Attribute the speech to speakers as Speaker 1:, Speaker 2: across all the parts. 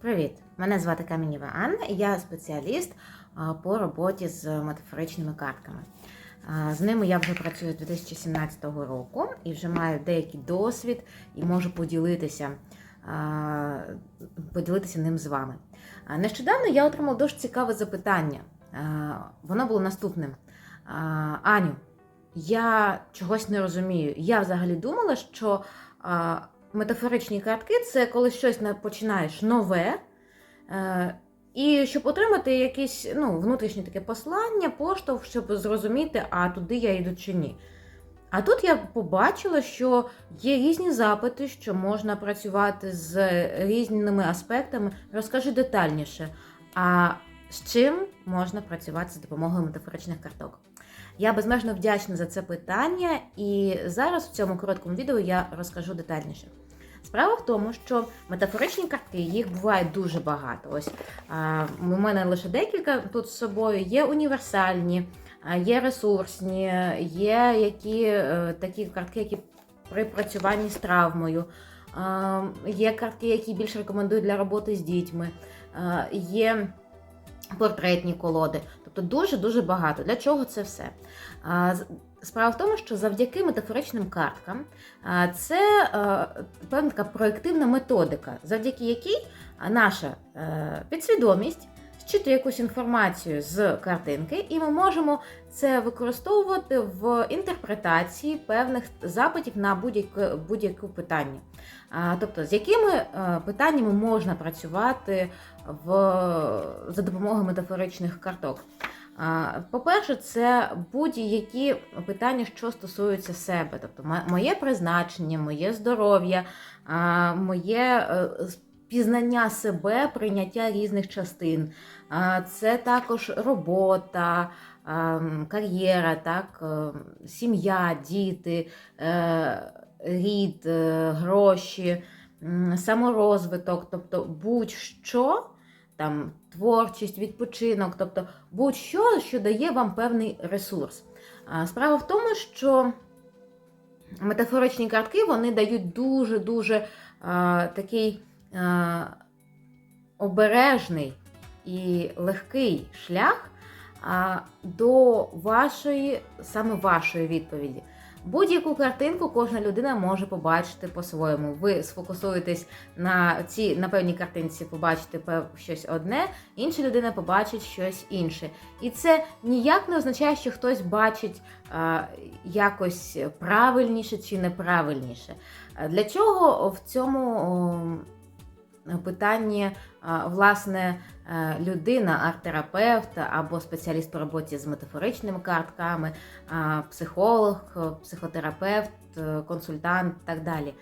Speaker 1: Привіт! Мене звати Каменєва Анна, і я спеціаліст по роботі з метафоричними картками. З ними я вже працюю з 2017 року і вже маю деякий досвід і можу поділитися, поділитися ним з вами. Нещодавно я отримала дуже цікаве запитання. Воно було наступним: Аню, я чогось не розумію. Я взагалі думала, що метафоричні картки це коли щось на- починаєш нове. Е, і щоб отримати якесь ну, внутрішнє таке послання, поштовх, щоб зрозуміти, а туди я йду чи ні. А тут я побачила, що є різні запити, що можна працювати з різними аспектами. Розкажи детальніше, а з чим можна працювати за допомогою метафоричних карток. Я безмежно вдячна за це питання, і зараз в цьому короткому відео я розкажу детальніше. Справа в тому, що метафоричні картки їх буває дуже багато. Ось у мене лише декілька тут з собою. Є універсальні, є ресурсні, є які, е, такі картки, які при працюванні з травмою. Є картки, які більш рекомендують для роботи з дітьми. Є портретні колоди. Тобто дуже-дуже багато. Для чого це все? Справа в тому, що завдяки метафоричним карткам це е, певна така проєктивна методика, завдяки якій наша е, підсвідомість зчитує якусь інформацію з картинки, і ми можемо це використовувати в інтерпретації певних запитів на будь-яке будь-яке питання. Тобто, з якими е, питаннями можна працювати в, за допомогою метафоричних карток. По-перше, це будь-які питання, що стосуються себе, тобто моє призначення, моє здоров'я, моє е, пізнання себе, прийняття різних частин. Це також робота, кар'єра, так, е, сім'я, діти, е, рід, е, гроші, саморозвиток, тобто будь-що там творчість, відпочинок, тобто будь-що, що дає вам певний ресурс. Справа в тому, що метафоричні картки вони дають дуже-дуже такий обережний і легкий шлях до вашої, саме вашої відповіді. Будь-яку картинку кожна людина може побачити по-своєму. Ви сфокусуєтесь на цій на певній картинці, побачите щось одне, інша людина побачить щось інше. І це ніяк не означає, що хтось бачить а, якось правильніше чи неправильніше. Для чого в цьому о, питанні власне е, людина, арт-терапевт або спеціаліст по роботі з метафоричними картками, психолог, психотерапевт, е, консультант і так далі.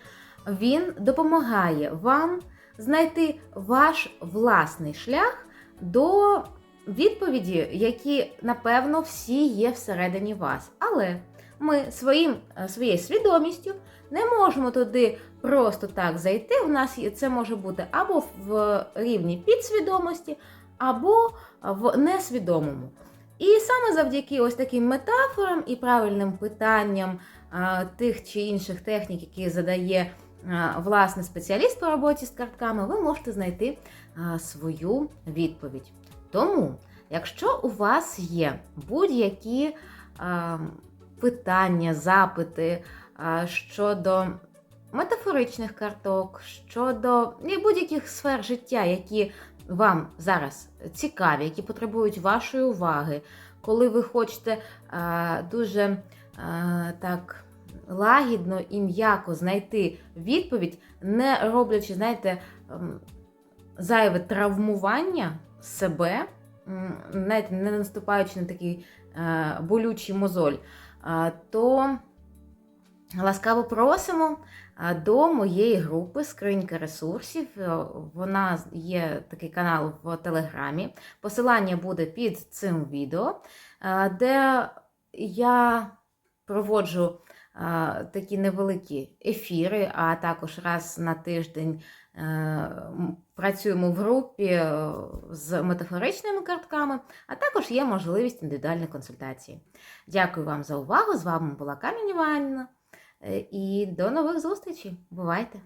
Speaker 1: Він допомагає вам знайти ваш власний шлях до відповіді, які, напевно, всі є всередині вас. Але ми своїм, е, своєю свідомістю не можемо туди просто так зайти. У нас це може бути або в рівні підсвідомості, або в несвідомому. І саме завдяки ось таким метафорам і правильним питанням а, тих чи інших технік, які задає а, власне спеціаліст по роботі з картками, ви можете знайти а, свою відповідь. Тому, якщо у вас є будь-які питання, запити щодо метафоричних карток, щодо будь-яких сфер життя, які вам зараз цікаві, які потребують вашої уваги, коли ви хочете дуже так лагідно і м'яко знайти відповідь, не роблячи, знаєте, ем, зайве травмування себе, знаєте, не наступаючи на такий е, болючий мозоль, то ласкаво просимо до моєї групи Скринька ресурсів. Е, Вона є такий канал в Телеграмі. Посилання буде під цим відео, е, де я проводжу такі невеликі ефіри, а також раз на тиждень е, працюємо в групі е, з метафоричними картками, а також є можливість індивідуальної консультації. Дякую вам за увагу. З вами була Камінь. Е, І до нових зустрічей. Бувайте!